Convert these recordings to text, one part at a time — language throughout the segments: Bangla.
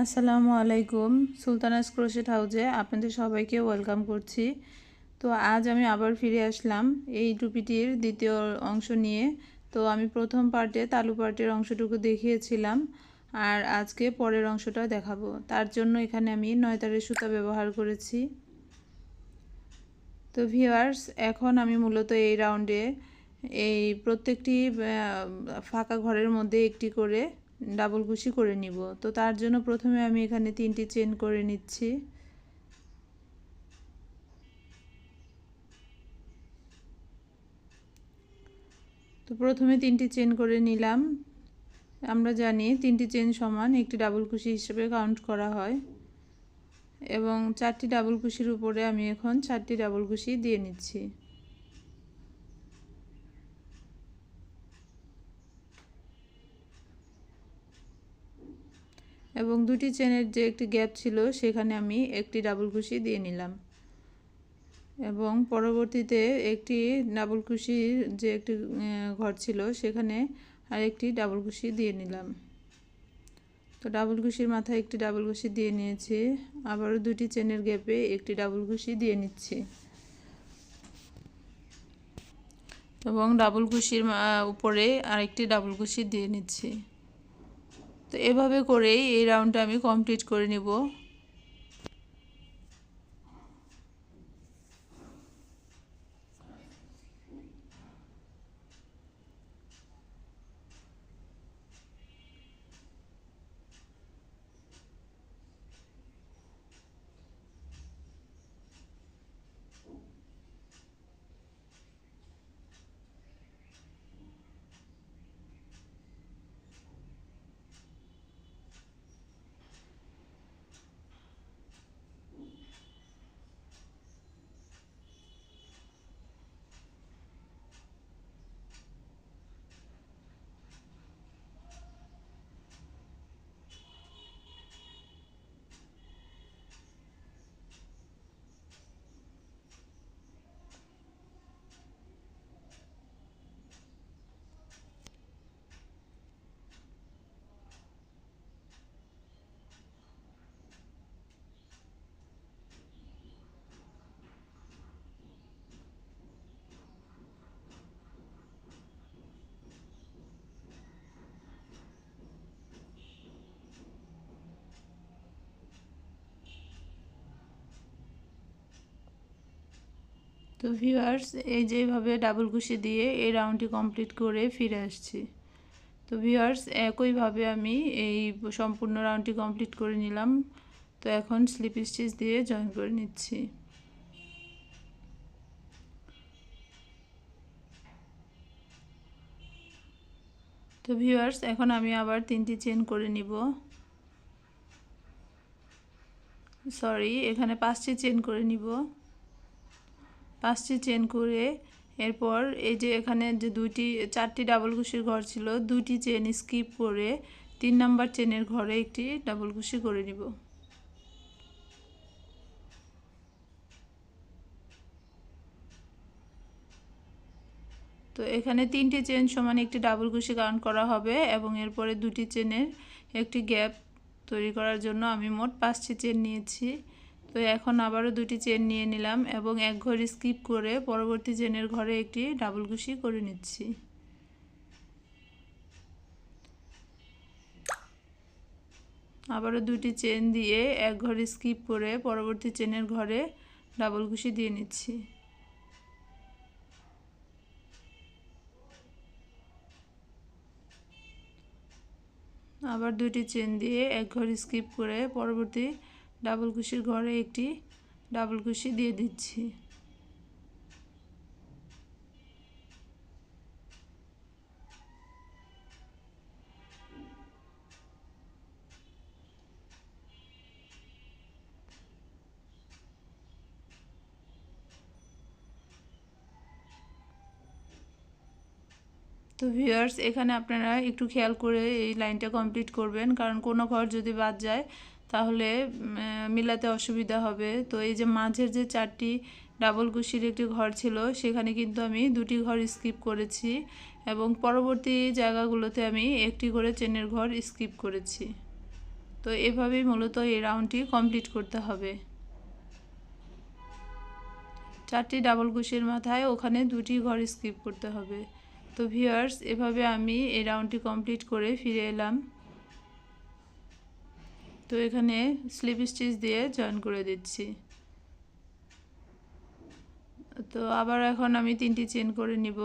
আসসালামু আলাইকুম। সুলতানাস ক্রোশেট হাউজে আপনাদের সবাইকে ওয়েলকাম করছি। তো আজ আমি আবার ফিরে আসলাম এই টুপিটির দ্বিতীয় অংশ নিয়ে। তো আমি প্রথম পার্টে তালু পার্টের অংশটুকু দেখিয়েছিলাম আর আজকে পরের অংশটা দেখাবো। তার জন্য এখানে আমি নয়তারের সুতা ব্যবহার করেছি। তো ভিওয়ার্স এখন আমি মূলত এই রাউন্ডে এই প্রত্যেকটি ফাঁকা ঘরের মধ্যে একটি করে ডাবল কুশি করে নিব। তো তার জন্য প্রথমে আমি এখানে তিনটি চেন করে নিচ্ছি। তো প্রথমে তিনটি চেন করে নিলাম। আমরা জানি তিনটি চেন সমান, একটি ডাবল কুশি হিসেবে কাউন্ট করা হয়। এবং চারটি ডাবল কুশির উপরে আমি এখন চারটি ডাবল কুশি দিয়ে নিচ্ছি। এবং দুটি চেনের যে একটি গ্যাপ ছিল, সেখানে আমি একটি ডাবল কুশি দিয়ে নিলাম। এবং পরবর্তীতে একটি ডাবল কুশির যে একটি ঘর ছিল, সেখানে আরেকটি ডাবল কুশি দিয়ে নিলাম। তো ডাবল কুশির মাথায় একটি ডাবল কুশি দিয়ে নিয়েছি। আবারও দুটি চেনের গ্যাপে একটি ডাবল কুশি দিয়ে নিচ্ছি। এবং ডাবল কুশির উপরে আরেকটি ডাবল কুশি দিয়ে নিচ্ছি। তো এভাবে করেই এই রাউন্ডটা আমি কমপ্লিট করে নিব। তো ভিউয়ার্স এই যেভাবে ডাবল কুশি দিয়ে এই রাউন্ডটি কমপ্লিট করে ফিরে আসছি। তো ভিউয়ার্স একইভাবে আমি এই সম্পূর্ণ রাউন্ডটি কমপ্লিট করে নিলাম। তো এখন স্লিপ স্টিচ দিয়ে জয়েন করে নিচ্ছি। তো ভিউয়ার্স এখন আমি আবার তিনটি চেন করে নিব। সরি এখানে পাঁচটি চেন করে নিব। পাঁচটি চেন করে এরপর এই যে এখানে যে দুইটি, চারটি ডাবল কুশির ঘর ছিল দুটি চেন স্কিপ করে তিন নাম্বার চেনের ঘরে একটি ডাবল কুশি করে নিব। তো এখানে তিনটি চেন সমান একটি ডাবল কুশি কাউন্ট করা হবে এবং এরপরে দুটি চেনের একটি গ্যাপ তৈরি করার জন্য আমি মোট পাঁচটি চেন নিয়েছি। তো এখন আবারও দুটি চেন নিয়ে নিলাম এবং এক ঘড়ি স্কিপ করে পরবর্তী চেনের ঘরে একটি ডাবল কুশি করে নিচ্ছি। আবারও দুটি চেন দিয়ে এক ঘরে স্কিপ করে পরবর্তী চেনের ঘরে ডাবল কুশি দিয়ে নিচ্ছি। আবার দুটি চেন দিয়ে এক ঘর স্কিপ করে পরবর্তী ডাবল কুশির ঘরে একটি ডাবল কুশি দিয়ে দিচ্ছি। তো ভিউয়ার্স এখানে আপনারা একটু খেয়াল করে এই লাইনটা কমপ্লিট করবেন, কারণ কোনো ঘর যদি বাদ যায় তাহলে মিলাতে অসুবিধা হবে। তো এই যে মাঝের যে চারটি ডাবল কুশির একটি ঘর ছিল, সেখানে কিন্তু আমি দুটি ঘর স্কিপ করেছি এবং পরবর্তী জায়গাগুলোতে আমি একটি করে চেনের ঘর স্কিপ করেছি। তো এভাবেই মূলত এই রাউন্ডটি কমপ্লিট করতে হবে। চারটি ডাবল কুশির মাথায় ওখানে দুটি ঘর স্কিপ করতে হবে। তো ভিউয়ার্স, এভাবে আমি এই রাউন্ডটি কমপ্লিট করে ফিরে এলাম। তো এখানে স্লিপ স্টিচ দিয়ে জয়েন করে দিচ্ছি। তো আবার এখন আমি তিনটি চেন করে নিব।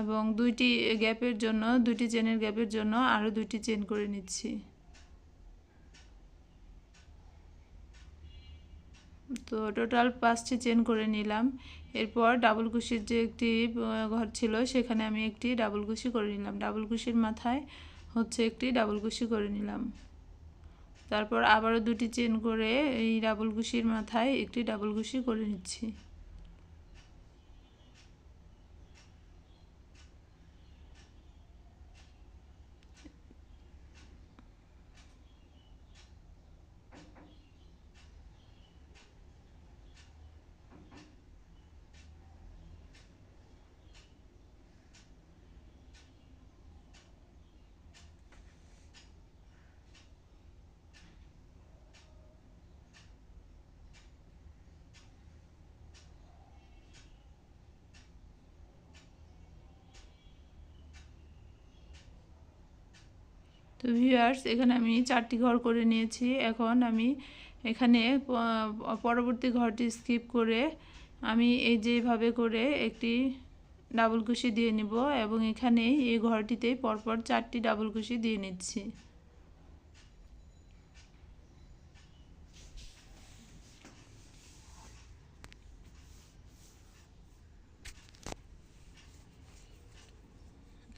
এবং দুইটি গ্যাপের জন্য, দুইটি চেনের গ্যাপের জন্য আরও দুইটি চেন করে নিচ্ছি। তো টোটাল পাঁচটি চেন করে নিলাম। এরপর ডাবল কুশির যে একটি ঘর ছিল, সেখানে আমি একটি ডাবল কুশি করে নিলাম। ডাবল কুশির মাথায় হচ্ছে একটি ডাবল কুশি করে নিলাম। তারপর আবারও দুটি চেন করে এই ডাবল কুশির মাথায় একটি ডাবল কুশি করে নিচ্ছি। তো ভিউয়ার্স এখানে আমি চারটি ঘর করে নিয়েছি। এখন আমি এখানে পরবর্তী ঘরটি স্কিপ করে আমি এই যেভাবে করে একটি ডাবল কুশি দিয়ে নিব এবং এখানে এই ঘরটিতে পরপর চারটি ডাবল কুশি দিয়ে নিচ্ছি।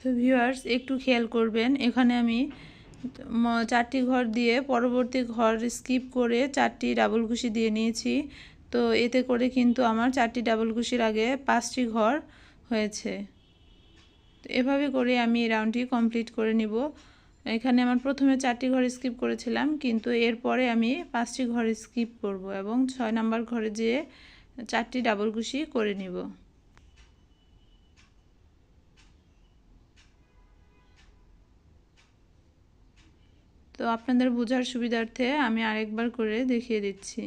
তো ভিউয়ার্স একটু খেয়াল করবেন, এখানে আমি চারটি ঘর দিয়ে পরবর্তী ঘর স্কিপ করে চারটি ডাবল কুশি দিয়ে নিয়েছি। তো এতে করে কিন্তু আমার চারটি ডাবল কুশির আগে পাঁচটি ঘর হয়েছে। এভাবে করে আমি এই রাউন্ডটি কমপ্লিট করে নিব। এখানে আমার প্রথমে চারটি ঘর স্কিপ করেছিলাম, কিন্তু এরপরে আমি পাঁচটি ঘর স্কিপ করব এবং ছয় নাম্বার ঘরে যেয়ে চারটি ডাবল কুশি করে নিব। তো আপনাদের বোঝার সুবিধার্থে আমি আরেকবার করে দেখিয়ে দিচ্ছি।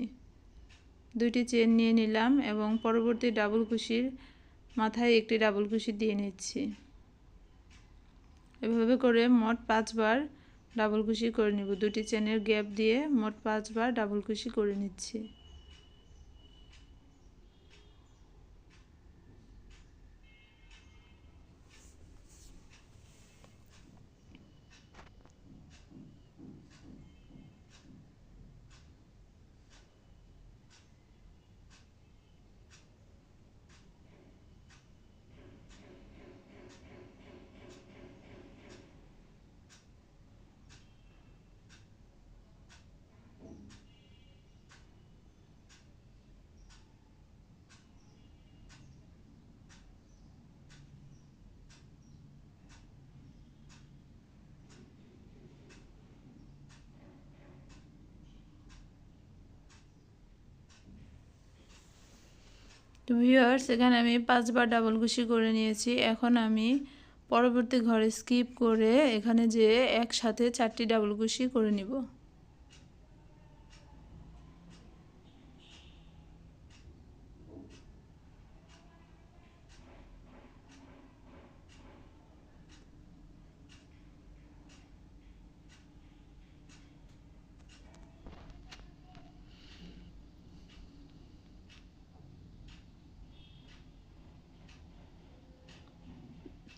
দুইটি চেন নিয়ে নিলাম এবং পরবর্তী ডাবল কুশির মাথায় একটি ডাবল কুশি দিয়ে নিচ্ছি। এভাবে করে মোট পাঁচবার ডাবল কুশি করে নিব। দুটি চেনের গ্যাপ দিয়ে মোট পাঁচবার ডাবল কুশি করে নিচ্ছি। তো ভিউয়ার্স এখানে আমি পাঁচবার ডাবল কুশি করে নিয়েছি। এখন আমি পরবর্তী ঘরে স্কিপ করে এখানে যে একসাথে চারটি ডাবল কুশি করে নিব।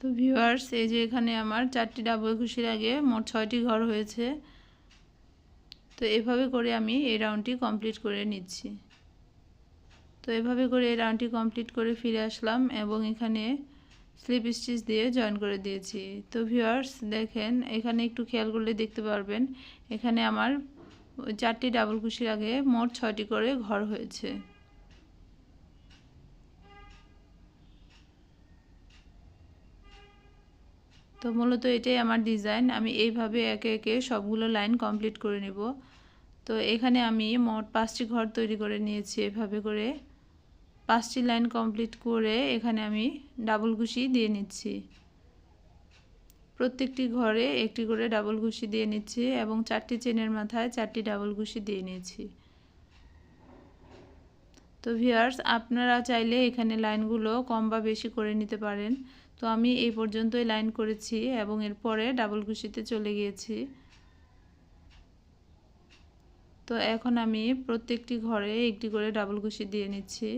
তো ভিউয়ার্স এই যে এখানে আমার চারটি ডাবল খুশির আগে মোট ছয়টি ঘর হয়েছে। তো এভাবে করে আমি এই রাউন্ডটি কমপ্লিট করে নিচ্ছি। তো এভাবে করে এই রাউন্ডটি কমপ্লিট করে ফিরে আসলাম এবং এখানে স্লিপ স্টিচ দিয়ে জয়েন করে দিয়েছি। তো ভিউয়ার্স দেখেন, এখানে একটু খেয়াল করলে দেখতে পারবেন, এখানে আমার চারটি ডাবল কুশির আগে মোট ছয়টি করে ঘর হয়েছে। তো মূলত এটাই আমার ডিজাইন আমি এইভাবে একে একে সবগুলো লাইন কমপ্লিট করে নেব। তো এখানে আমি মোট পাঁচটি ঘর তৈরি করে নিয়েছি এভাবে করে। পাঁচটি লাইন কমপ্লিট করে এখানে আমি ডাবল কুশি দিয়ে নিচ্ছি। প্রত্যেকটি ঘরে একটি করে ডাবল ঘুষি দিয়ে নিচ্ছি এবং চারটি চেনের মাথায় চারটি ডাবল ঘুষি দিয়ে নিয়েছি। তো ভিয়ার্স আপনারা চাইলে এখানে লাইনগুলো কম বা বেশি করে নিতে পারেন। তো আমি এই পর্যন্তই লাইন করেছি এবং এরপরে ডাবল ঘুষিতে চলে গিয়েছি। তো এখন আমি প্রত্যেকটি ঘরে একটি করে ডাবল ঘুষি দিয়ে নিচ্ছি।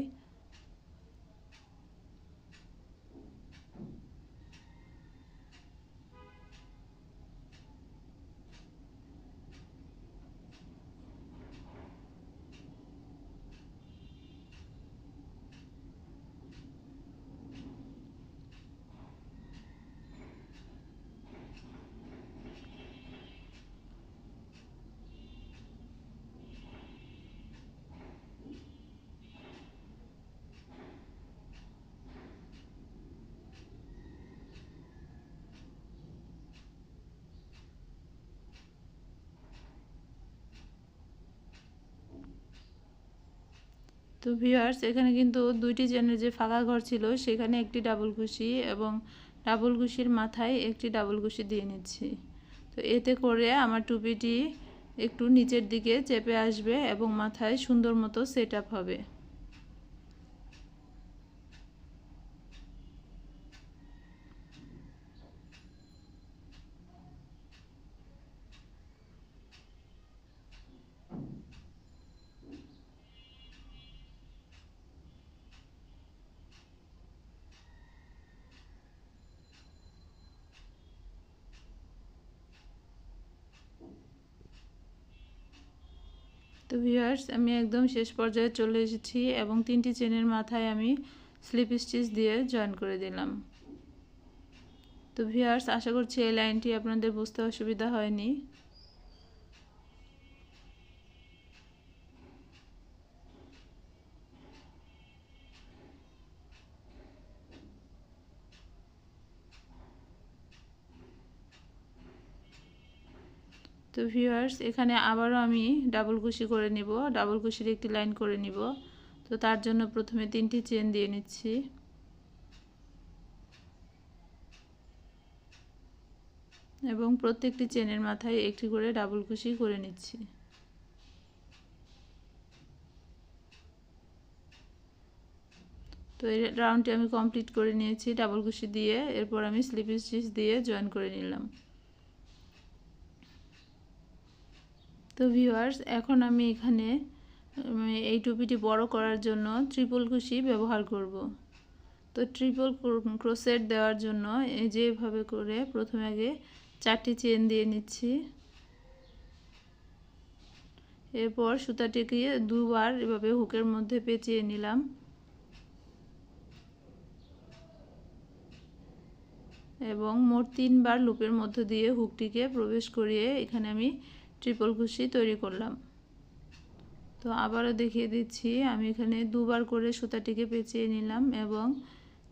তো ভিউয়ার্স এখানে কিন্তু দুইটি চেনের যে ফাঁকা ঘর ছিল, সেখানে একটি ডাবল কুশি এবং ডাবল কুশির মাথায় একটি ডাবল কুশি দিয়ে নিচ্ছি। তো এতে করে আমার টুপিটি একটু নিচের দিকে চেপে আসবে এবং মাথায় সুন্দর মতো সেট হবে। তো ভিউয়ার্স আমি একদম শেষ পর্যায়ে চলে এসেছি এবং তিনটি চেনের মাথায় আমি স্লিপ স্টিচ দিয়ে জয়েন করে দিলাম। তো ভিউয়ার্স আশা করছি এই লাইনটি আপনাদের বুঝতে অসুবিধা হয়নি। তো ভিউয়ার্স এখানে আবারও আমি ডাবল কুশি করে নিব। ডাবল কুশির একটি লাইন করে নিব। তো তার জন্য প্রথমে তিনটি চেন দিয়ে নিচ্ছি। এবং প্রত্যেকটি চেনের মাথায় একটি করে ডাবল কুশি করে নিচ্ছি। তো এই রাউন্ডটি আমি কমপ্লিট করে নিয়েছি ডাবল কুশি দিয়ে। এরপর আমি স্লিপ স্টিচ দিয়ে জয়েন করে নিলাম। তো ভিউয়ার্স এখন আমি এখানে এই টুপিটি বড় করার জন্য ট্রিপল কুশি ব্যবহার করব। তো ট্রিপল ক্রোসেট দেওয়ার জন্য এই যেভাবে করে প্রথমে আগে চারটি চেন দিয়ে নিচ্ছি। এরপর সুতাটিকে দুবার এভাবে হুকের মধ্যে পেঁচিয়ে নিলাম। এবং মোট তিনবার লুপের মধ্য দিয়ে হুকটিকে প্রবেশ করিয়ে এখানে আমি ট্রিপল ঘুষি তৈরি করলাম। তো আবারও দেখিয়ে দিচ্ছি, আমি এখানে দুবার করে সুতাটিকে পেঁচিয়ে নিলাম এবং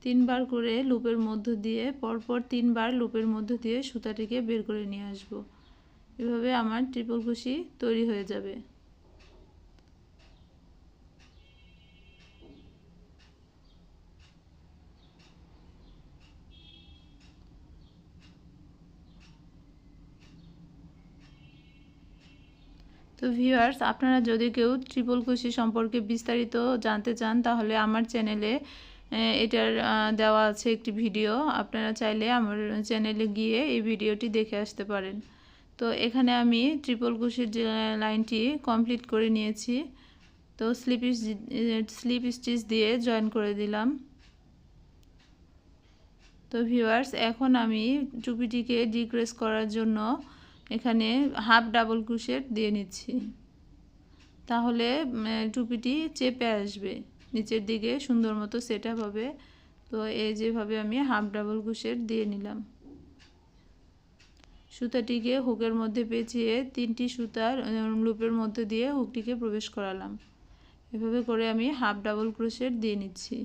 তিনবার করে লুপের মধ্য দিয়ে, পরপর তিনবার লুপের মধ্য দিয়ে সুতাটিকে বের করে নিয়ে আসব। এভাবে আমার ট্রিপল ঘুষি তৈরি হয়ে যাবে। তো ভিউয়ার্স আপনারা যদি কেউ ট্রিপল কুশি সম্পর্কে বিস্তারিত জানতে চান, তাহলে আমার চ্যানেলে এটার দেওয়া আছে একটি ভিডিও। আপনারা চাইলে আমার চ্যানেলে গিয়ে এই ভিডিওটি দেখে আসতে পারেন। তো এখানে আমি ট্রিপল কুশির লাইনটি কমপ্লিট করে নিয়েছি। তো স্লিপ স্লিপ স্টিচ দিয়ে জয়েন করে দিলাম। তো ভিউয়ার্স এখন আমি টুপিটিকে ডিক্রেস করার জন্য এখানে হাফ ডাবল ক্রুশেট দিয়ে নিচ্ছি। তাহলে টুপিটি চেপে আসবে। নিচের দিকে সুন্দর মতো সেট হবে। তো এই যেভাবে আমি হাফ ডাবল ক্রুশেট দিয়ে নিলাম। সুতাটিকে হুকের মধ্যে পেঁচিয়ে তিনটি সুতার লুপের মধ্যে দিয়ে হুকটিকে প্রবেশ করালাম। এভাবে করে আমি হাফ ডাবল ক্রোশেট দিয়ে নিচ্ছি।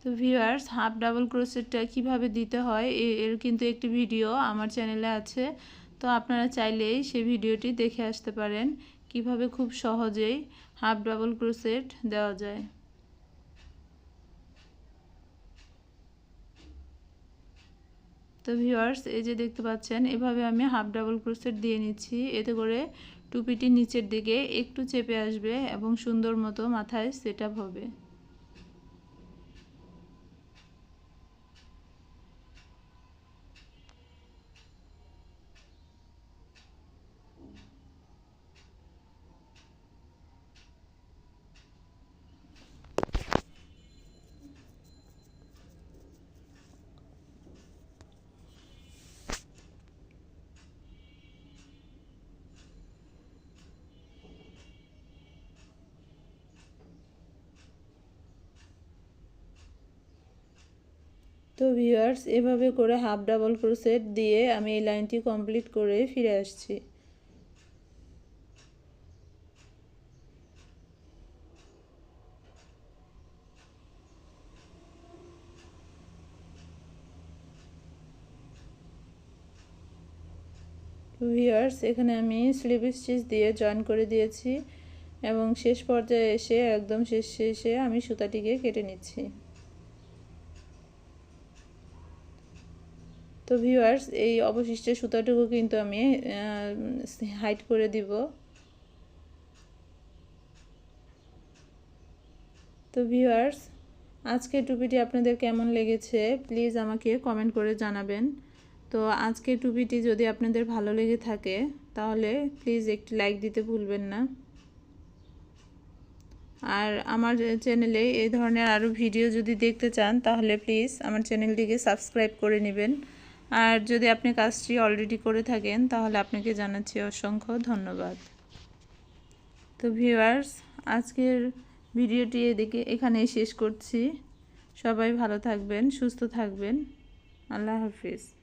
তো ভিউয়ার্স হাফ ডাবল ক্রোসেটটা কীভাবে দিতে হয় এর কিন্তু একটি ভিডিও আমার চ্যানেলে আছে। তো আপনারা চাইলেই সেই ভিডিওটি দেখে আসতে পারেন, কীভাবে খুব সহজেই হাফ ডাবল ক্রোসেট দেওয়া যায়। তো ভিউয়ার্স এই যে দেখতে পাচ্ছেন, এভাবে আমি হাফ ডাবল ক্রোসেট দিয়ে নিচ্ছি। এতে করে টুপিটি নিচের দিকে একটু চেপে আসবে এবং সুন্দর মতো মাথায় সেট হবে। তো ভিউয়ার্স এভাবে করে হাফ ডাবল ক্রোসেট দিয়ে আমি এই লাইনটি কমপ্লিট করে ফিরে আসছি। ভিউয়ার্স এখানে আমি স্লিপ স্টিচ দিয়ে জয়েন করে দিয়েছি এবং শেষ পর্যায়ে এসে, একদম শেষ শেষে আমি সুতাটিকে কেটে নিচ্ছি। তো ভিউয়ার্স এই অবশিষ্ট সুতাটুকু কিন্তু আমি হাইট করে দিব। তো ভিউয়ার্স আজকে টুপিটি আপনাদের কেমন লেগেছে? প্লিজ আমাকে কমেন্ট করে জানাবেন। তো আজকে টুপিটি যদি আপনাদের ভালো লেগে থাকে, তাহলে প্লিজ একটি লাইক দিতে ভুলবেন না। আর আমার চ্যানেলে এই ধরনের আরও ভিডিও যদি দেখতে চান, তাহলে প্লিজ আমার চ্যানেলটিকে সাবস্ক্রাইব করে নেবেন। আর যদি আপনি কাজটি অলরেডি করে থাকেন, তাহলে আপনাকে জানাচ্ছি অসংখ্য ধন্যবাদ। তো ভিউয়ার্স আজকের ভিডিওটি এদিকে এখানেই শেষ করছি। সবাই ভালো থাকবেন, সুস্থ থাকবেন। আল্লাহ হাফিজ।